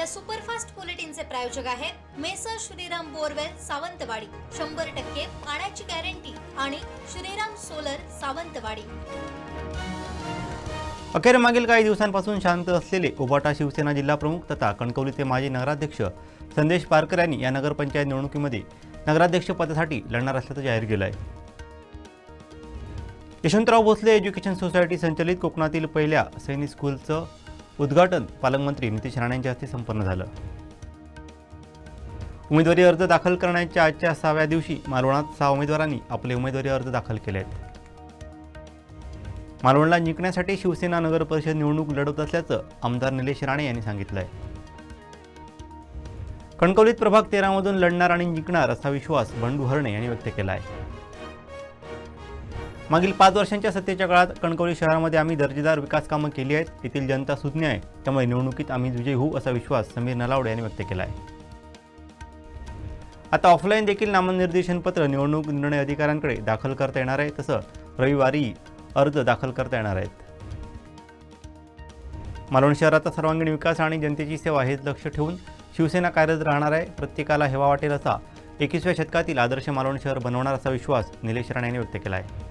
या सुपरफास्ट बुलेटिनचे प्रायोजक आहेत मेसर श्रीराम बोरवेल सावंतवाडी. शंभर टक्के पाण्याची गॅरंटी आणि श्रीराम सोलर सावंतवाडी. अखेर मागील काही दिवसांपासून शांत असलेले उबाटा शिवसेना जिल्हा प्रमुख तथा कणकवलीचे माजी नगराध्यक्ष संदेश पारकर यांनी या नगरपंचायत निवडणुकीमध्ये नगराध्यक्षपदासाठी लढणार असल्याचं जाहीर केलं आहे यशवंतराव भोसले एज्युकेशन सोसायटी संचलित कोकणातील पहिल्या सैनिक स्कूलचं उद्घाटन पालकमंत्री नितेश राणे यांच्या हस्ते संपन्न झालं. उमेदवारी अर्ज दाखल करण्याच्या आजच्या सहाव्या दिवशी मालवणात सहा उमेदवारांनी आपले उमेदवारी अर्ज दाखल केले आहेत मालवणला जिंकण्यासाठी शिवसेना नगर परिषद निवडणूक लढवत असल्याचं आमदार निलेश राणे यांनी सांगितलं आहे कणकवलीत प्रभाग तेरामधून लढणार आणि जिंकणार असा विश्वास बंडू हरणे यांनी व्यक्त केला आहे मागील पाच वर्षांच्या सत्तेच्या काळात कणकवली शहरामध्ये आम्ही दर्जेदार विकास कामं केली आहेत. येथील जनता सुज्ञ आहे. त्यामुळे निवडणुकीत आम्ही विजयी होऊ असा विश्वास समीर नलावडे यांनी व्यक्त केला आहे. आता ऑफलाईन देखील नामनिर्देशन पत्र निवडणूक निर्णय अधिकाऱ्यांकडे दाखल करता येणार आहे. तसं रविवारी अर्ज दाखल करता येणार आहेत. मालवण शहराचा सर्वांगीण विकास आणि जनतेची सेवा हेच लक्ष ठेवून शिवसेना कार्यरत राहणार आहे. प्रत्येकाला हेवा वाटेल असा एकविसव्या शतकातील आदर्श मालवण शहर बनवणार असा विश्वास निलेश राणे यांनी व्यक्त केला आहे.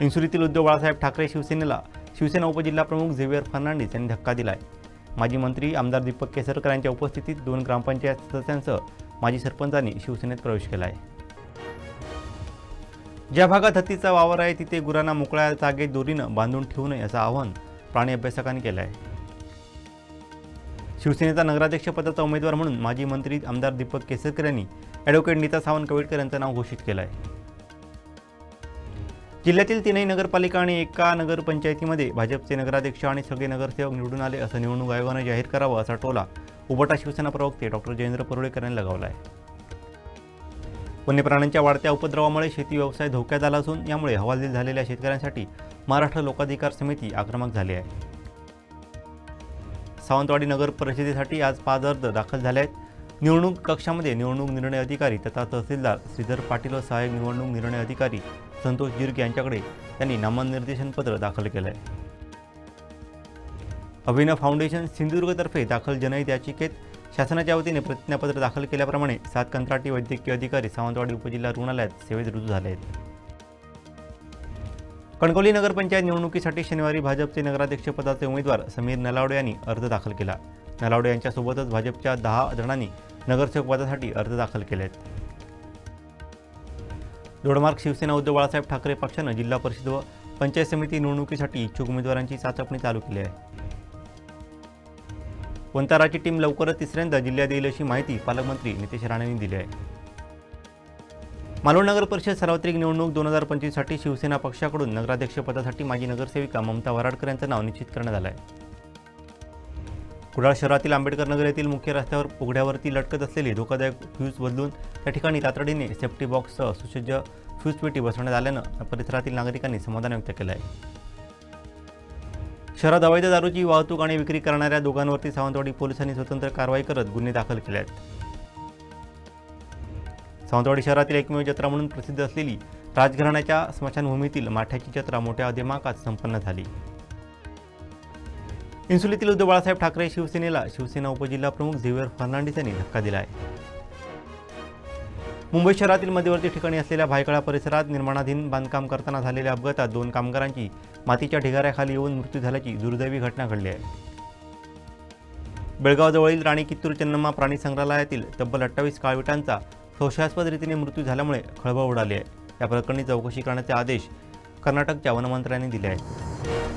इन्सुरीतील उद्धव बाळासाहेब ठाकरे शिवसेनेला शिवसेना उपजिल्हा प्रमुख झेवियर फर्नांडिस यांनी धक्का दिला आहे माजी मंत्री आमदार दीपक केसरकर यांच्या उपस्थितीत दोन ग्रामपंचायत सदस्यांसह माजी सरपंचांनी शिवसेनेत प्रवेश केला आहे ज्या भागात हत्तीचा वावर आहे तिथे गुरांना मोकळ्या जागेत दोरीनं बांधून ठेवू नये असं आवाहन प्राणी अभ्यासकांनी केलं आहे शिवसेनेचा नगराध्यक्षपदाचा उमेदवार म्हणून माजी मंत्री आमदार दीपक केसरकर यांनी ॲडव्होकेट नीता सावंत कवेटकर यांचं नाव घोषित केलं आहे जिल्ह्यातील तीनही नगरपालिका आणि एका नगरपंचायतीमध्ये भाजपचे नगराध्यक्ष आणि सगळे नगरसेवक निवडून आले असं निवडणूक आयोगानं जाहीर करावं असा टोला उबटा शिवसेना प्रवक्ते डॉक्टर जयेंद्र परुळेकर यांनी लगावला आहे वन्य प्राण्यांच्या वाढत्या उपद्रवामुळे शेती व्यवसाय धोक्यात आला असून यामुळे हवालदिल झालेल्या शेतकऱ्यांसाठी महाराष्ट्र लोकाधिकार समिती आक्रमक झाली आहे. सावंतवाडी नगर परिषदेसाठी आज पाच अर्ज दाखल झाले आहेत. निवडणूक कक्षामध्ये निवडणूक निर्णय अधिकारी तथा तहसीलदार श्रीधर पाटील व सहाय्यक निवडणूक निर्णय अधिकारी संतोष जिर्गे यांच्याकडे त्यांनी नामनिर्देशन पत्र दाखल केलं आहे अभिनव फाउंडेशन सिंधुदुर्गतर्फे दाखल जनहित याचिकेत शासनाच्या वतीने प्रतिज्ञापत्र दाखल केल्याप्रमाणे सात कंत्राटी वैद्यकीय अधिकारी सावंतवाडी उपजिल्हा रुग्णालयात सेवेत रुजू झाले आहेत. कणकवली नगरपंचायत निवडणुकीसाठी शनिवारी भाजपचे नगराध्यक्षपदाचे उमेदवार समीर नलावडे यांनी अर्ज दाखल केला. नलावडे यांच्यासोबतच भाजपच्या दहा जणांनी नगरसेवक पदासाठी अर्ज दाखल केले आहेत दोडमार्ग शिवसेना उद्धव बाळासाहेब ठाकरे पक्षानं जिल्हा परिषद व पंचायत समिती निवडणुकीसाठी इच्छुक उमेदवारांची चाचपणी चालू केली आहे. वंताराची टीम लवकरच तिसऱ्यांदा जिल्ह्यात येईल अशी माहिती पालकमंत्री नितेश राणेंनी दिली आहे. मालवण नगर परिषद सार्वत्रिक निवडणूक दोन हजार पंचवीससाठी शिवसेना पक्षाकडून नगराध्यक्षपदासाठी माजी नगरसेविका ममता वराडकर यांचं नाव निश्चित करण्यात आलं आहे कुडाळ शहरातील आंबेडकर नगर येथील मुख्य रस्त्यावर उघड्यावरती लटकत असलेली धोकादायक फ्यूज बदलून त्या ठिकाणी तातडीने सेफ्टी बॉक्ससह सुसज्ज फ्यूज पेटी बसवण्यात आल्यानं परिसरातील नागरिकांनी समाधान व्यक्त केलं आहे. शहरात अवैध दारूची वाहतूक आणि विक्री करणाऱ्या दोघांवरती सावंतवाडी पोलिसांनी स्वतंत्र कारवाई करत गुन्हे दाखल केले आहेत. सावंतवाडी शहरातील एकमेव जत्रा म्हणून प्रसिद्ध असलेली राजघराण्याच्या स्मशानभूमीतील माठ्याची जत्रा मोठ्या दिमागात संपन्न झाली. इन्सुलीतील उद्धव बाळासाहेब ठाकरे शिवसेनेला शिवसेना उपजिल्हा प्रमुख झेवियर फर्नांडिस यांनी धक्का दिला आहे मुंबई शहरातील मध्यवर्ती ठिकाणी असलेल्या भायखळा परिसरात निर्माणाधीन बांधकाम करताना झालेल्या अपघातात दोन कामगारांची मातीच्या ढिगाऱ्याखाली येऊन मृत्यू झाल्याची दुर्दैवी घटना घडली आहे. बेळगावजवळील राणी कित्तूर चन्नम्मा प्राणी संग्रहालयातील तब्बल अठ्ठावीस काळविटांचा संशयास्पद रीतीने मृत्यू झाल्यामुळे खळबळ उडाली आहे. या प्रकरणी चौकशी करण्याचे आदेश कर्नाटकच्या वनमंत्र्यांनी दिले आहेत.